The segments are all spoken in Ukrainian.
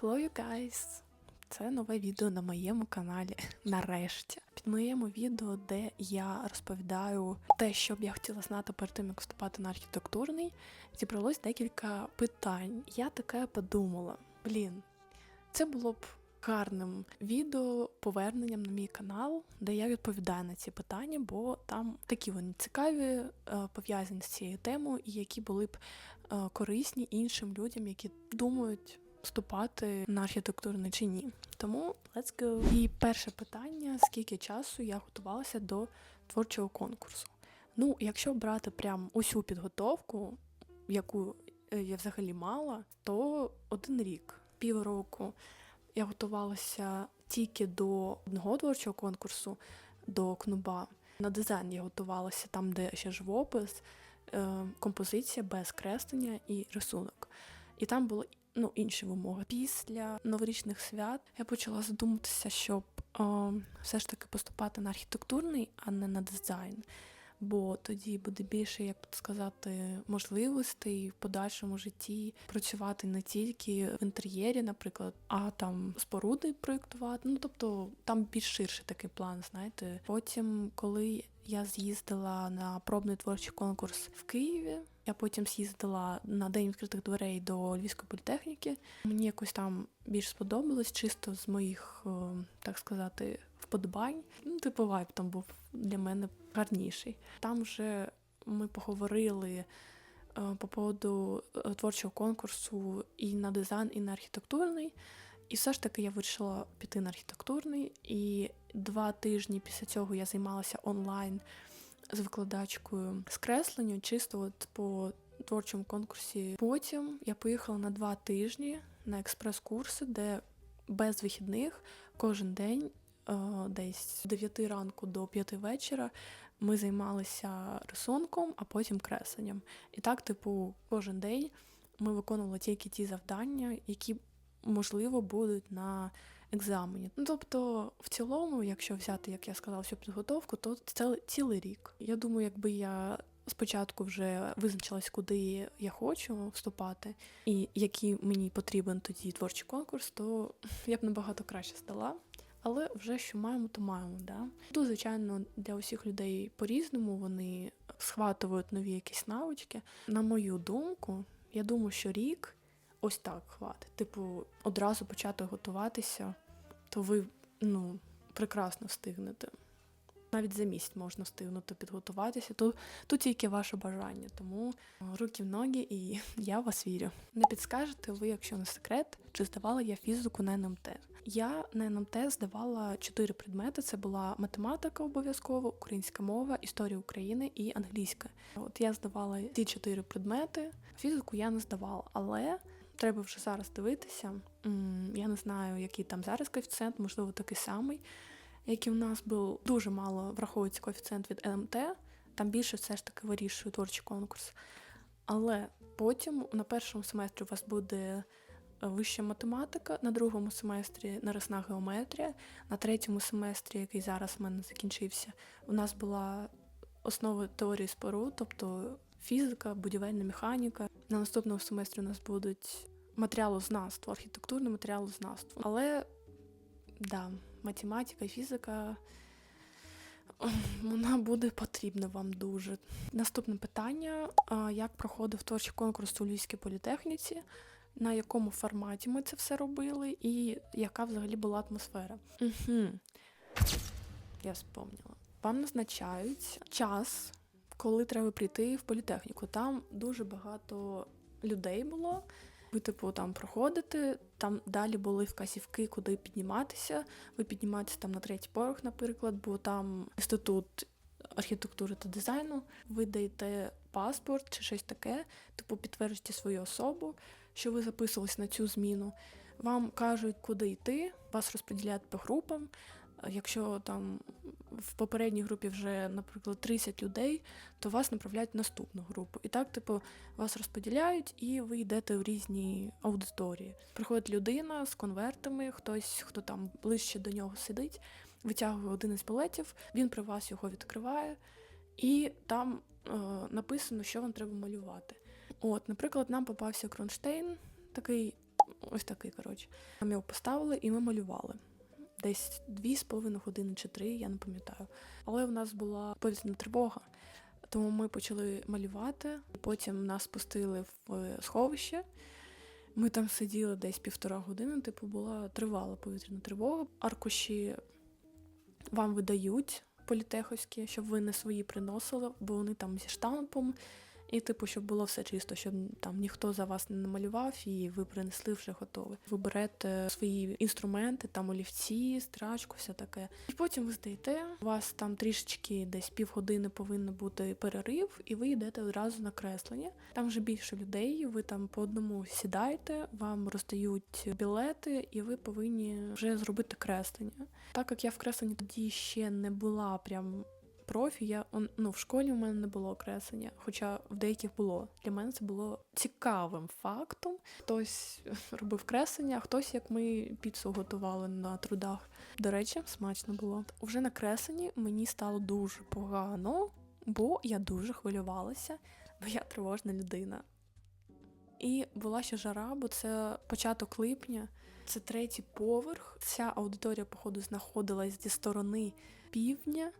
Hello you guys! Це нове відео на моєму каналі. Нарешті. Під моєму відео, де я розповідаю те, що б я хотіла знати перед тим, як вступати на архітектурний, зібралось декілька питань. Я таке подумала: блін, це було б гарним відео поверненням на мій канал, де я відповідаю на ці питання, бо там такі вони цікаві, е, пов'язані з цією темою, і які були б е, корисні іншим людям, які думають вступати на архітектурний чи ні. Тому let's go. І перше питання: скільки часу я готувалася до творчого конкурсу? Ну, якщо брати прям усю підготовку, яку е, я взагалі мала, то один рік, півроку я готувалася тільки до одного творчого конкурсу, до кнуба. На дизайн я готувалася там, де ще живопис, е, композиція без креслення і рисунок. І там були ну, інші вимоги. Після новорічних свят я почала задуматися, щоб е, все ж таки поступати на архітектурний, а не на дизайн. Бо тоді буде більше, як сказати, можливостей в подальшому житті працювати не тільки в інтер'єрі, наприклад, а там споруди проєктувати. Ну тобто там більш ширший такий план, знаєте. Потім, коли я з'їздила на пробний творчий конкурс в Києві. Я потім з'їздила на день відкритих дверей до Львівської політехніки. Мені якось там більш сподобалось, чисто з моїх, е, так сказати, вподобань. Ну, типу, вайб там був для мене гарніший. Там вже ми поговорили е, по поводу е, творчого конкурсу і на дизайн, і на архітектурний. І все ж таки я вирішила піти на архітектурний, і два тижні після цього я займалася онлайн з викладачкою з кресленню, чисто от по творчому конкурсі. Потім я поїхала на два тижні на експрес-курси, де без вихідних кожен день, е, десь з 9 ранку до 5 вечора, ми займалися рисунком, а потім кресленням. І так, типу, кожен день ми виконували тільки ті завдання, які можливо будуть на екзамені. Ну тобто, в цілому, якщо взяти, як я сказала, всю підготовку, то це цілий рік. Я думаю, якби я спочатку вже визначилась, куди я хочу вступати, і який мені потрібен тоді творчий конкурс, то я б набагато краще здала. Але вже що маємо, то маємо. Да? Тут, звичайно, для усіх людей по-різному вони схватують нові якісь навички. На мою думку, я думаю, що рік ось так хватить. Типу, одразу почати готуватися, то ви ну, прекрасно встигнете. Навіть за місяць можна встигнути підготуватися. Тут, тут тільки ваше бажання, тому руки в ноги і я в вас вірю. Не підскажете ви, якщо не секрет, чи здавала я фізику на НМТ. Я на НМТ здавала чотири предмети: це була математика обов'язково, українська мова, історія України і англійська. От я здавала ці чотири предмети. Фізику я не здавала, але треба вже зараз дивитися. Я не знаю, який там зараз коефіцієнт, можливо, такий самий, який у нас був дуже мало враховується коефіцієнт від НМТ, там більше все ж таки вирішує творчий конкурс. Але потім на першому семестрі у вас буде вища математика, на другому семестрі нарисна геометрія, на третьому семестрі, який зараз в мене закінчився, у нас була основа теорії споруд, тобто фізика, будівельна механіка. На наступному семестрі у нас будуть матеріалознавство, архітектурне матеріалознавство. Але да, математика і фізика вона буде потрібна вам дуже. Наступне питання: як проходив творчий конкурс у Львівській політехніці? На якому форматі ми це все робили, і яка взагалі була атмосфера? Угу. Я вспомнила. Вам назначають час, коли треба прийти в політехніку. Там дуже багато людей було. Ви, типу, там проходите, там далі були вказівки, куди підніматися. Ви піднімаєтеся там на третій поверх, наприклад, бо там інститут архітектури та дизайну. Ви даєте паспорт чи щось таке, типу підтверджуєте свою особу, що ви записувалися на цю зміну. Вам кажуть, куди йти, вас розподіляють по групам. Якщо там в попередній групі вже, наприклад, 30 людей, то вас направляють в наступну групу. І так, типу, вас розподіляють, і ви йдете в різні аудиторії. Приходить людина з конвертами, хтось, хто там ближче до нього сидить, витягує один із білетів, він при вас його відкриває, і там е, написано, що вам треба малювати. От, наприклад, нам попався Кронштейн, такий ось такий, коротше. Ми його поставили і ми малювали. Десь дві з половиною години чи три, я не пам'ятаю. Але в нас була повітряна тривога, тому ми почали малювати. Потім нас спустили в сховище. Ми там сиділи десь півтора години, типу, була тривала повітряна тривога. Аркуші вам видають політеховські, щоб ви не свої приносили, бо вони там зі штампом. І, типу, щоб було все чисто, щоб там ніхто за вас не намалював, і ви принесли вже готове. Ви берете свої інструменти, там олівці, страчку, все таке. І потім ви здаєте, у вас там трішечки десь півгодини повинен бути перерив, і ви йдете одразу на креслення. Там вже більше людей, ви там по одному сідаєте, вам роздають білети, і ви повинні вже зробити креслення. Так як я в кресленні тоді ще не була прям профі, я ну, в школі у мене не було креслення, хоча в деяких було. Для мене це було цікавим фактом. Хтось робив креслення, а хтось, як ми піцу готували на трудах. До речі, смачно було. Уже на кресленні мені стало дуже погано, бо я дуже хвилювалася, бо я тривожна людина. І була ще жара, бо це початок липня, це третій поверх. Ця аудиторія, походу, знаходилась зі сторони півдня.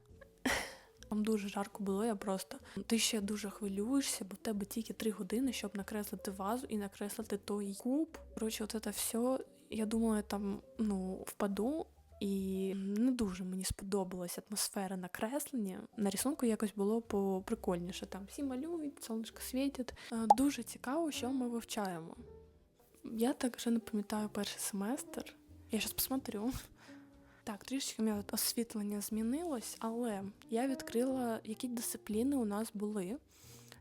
Там дуже жарко було, я просто ти ще дуже хвилюєшся, бо в тебе тільки три години, щоб накреслити вазу і накреслити той куб. Коротше, от це все. Я думала, я там ну впаду. І не дуже мені сподобалась атмосфера накреслення. На рисунку якось було поприкольніше. Там всі малюють, сонечко світить. Е, Дуже цікаво, що ми вивчаємо. Я так вже не пам'ятаю перший семестр. Я зараз посмотрю. Так, трішки моє освітлення змінилось, але я відкрила, які дисципліни у нас були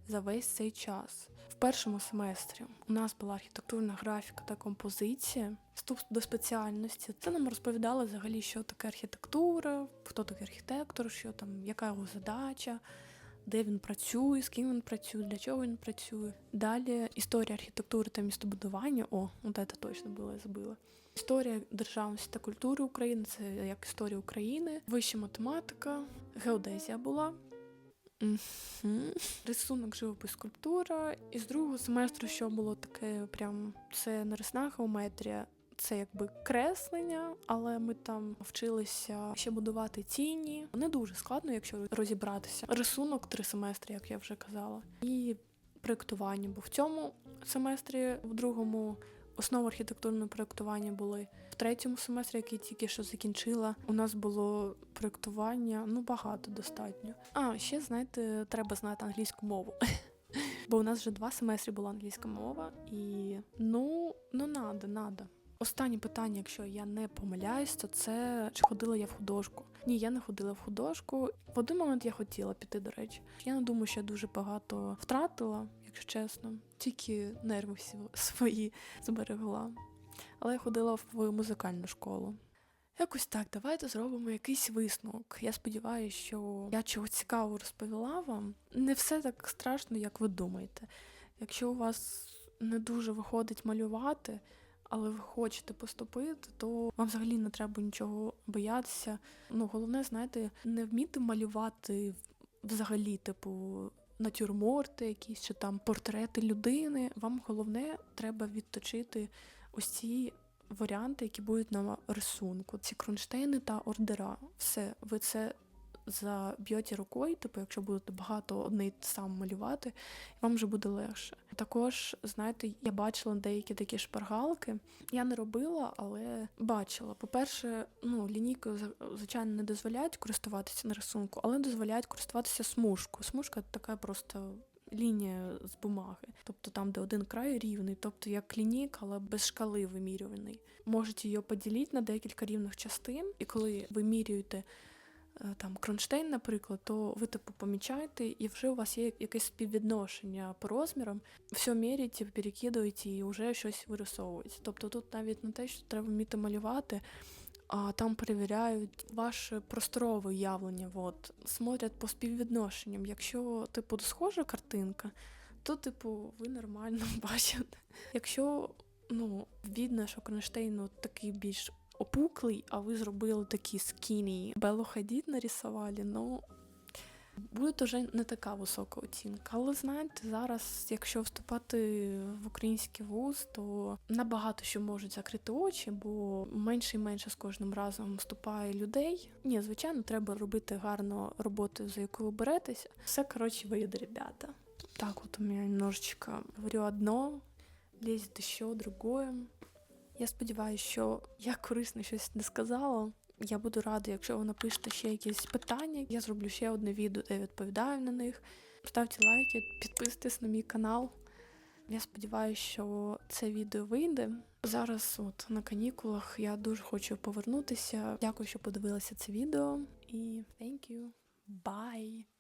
за весь цей час. В першому семестрі у нас була архітектурна графіка та композиція, вступ до спеціальності. Це нам розповідали взагалі, що таке архітектура, хто такий архітектор, що там, яка його задача, де він працює, з ким він працює, для чого він працює. Далі історія архітектури та містобудування. О, от це точно було, я забила. Історія державності та культури України це як історія України, вища математика, геодезія була. Рисунок, живопис, скульптура. І з другого семестру, що було таке, прям це не рисна геометрія, це якби креслення, але ми там вчилися ще будувати тіні. Не дуже складно, якщо розібратися. Рисунок три семестри, як я вже казала, і проєктування. Бо в цьому семестрі, в другому основи архітектурного проєктування були. В третьому семестрі, який тільки що закінчила, у нас було проєктування, ну багато достатньо. А ще знаєте, треба знати англійську мову. Бо у нас вже два семестри була англійська мова, і ну, ну надо, надо. Останнє питання, якщо я не помиляюсь, то це чи ходила я в художку? Ні, я не ходила в художку. В один момент я хотіла піти, до речі. Я не думаю, що я дуже багато втратила, якщо чесно. Тільки нерви свої зберегла. Але я ходила в музикальну школу. Якось так, давайте зробимо якийсь висновок. Я сподіваюся, що я чогось цікавого розповіла вам. Не все так страшно, як ви думаєте. Якщо у вас не дуже виходить малювати, але ви хочете поступити, то вам взагалі не треба нічого боятися. Ну, головне, знаєте, не вміти малювати взагалі, типу, натюрморти якісь чи там портрети людини. Вам головне треба відточити ось ці варіанти, які будуть на рисунку. Ці кронштейни та ордера. Все, ви це заб'єте рукою, типу, якщо будете багато одне те малювати, вам вже буде легше. Також, знаєте, я бачила деякі такі шпаргалки. Я не робила, але бачила. По-перше, ну, лінійкою, звичайно, не дозволяють користуватися на рисунку, але дозволяють користуватися смужкою. Смужка така просто. Лінія з бумаги, тобто там, де один край рівний, тобто як лінійка, але без шкали вимірюваний. Можете її поділити на декілька рівних частин, і коли вимірюєте там кронштейн, наприклад, то ви типу помічаєте, і вже у вас є якесь співвідношення по розмірам. Все міряєте, перекидуєте і вже щось вирисовується. Тобто тут навіть не те, що треба вміти малювати, а там перевіряють ваше просторове уявлення. От, смотрять по співвідношенням. Якщо, типу, схожа картинка, то, типу, ви нормально бачите. Якщо ну, видно, що кронштейн такий більш опуклий, а ви зробили такі скіні. Беллу Хадід нарисували, ну. буде вже не така висока оцінка. Але знаєте, зараз, якщо вступати в український вуз, то набагато що можуть закрити очі, бо менше і менше з кожним разом вступає людей. Ні, звичайно, треба робити гарну роботу, за яку ви беретеся. Все коротше вийде, ребята. Так, от у мене немножечко говорю одно, лезет ще другое. Я сподіваюся, що я корисно щось не сказала. Я буду рада, якщо ви напишете ще якісь питання. Я зроблю ще одне відео, де відповідаю на них. Ставте лайки, підписуйтесь на мій канал. Я сподіваюся, що це відео вийде. Зараз, от на канікулах, я дуже хочу повернутися. Дякую, що подивилися це відео. І thank you. Bye!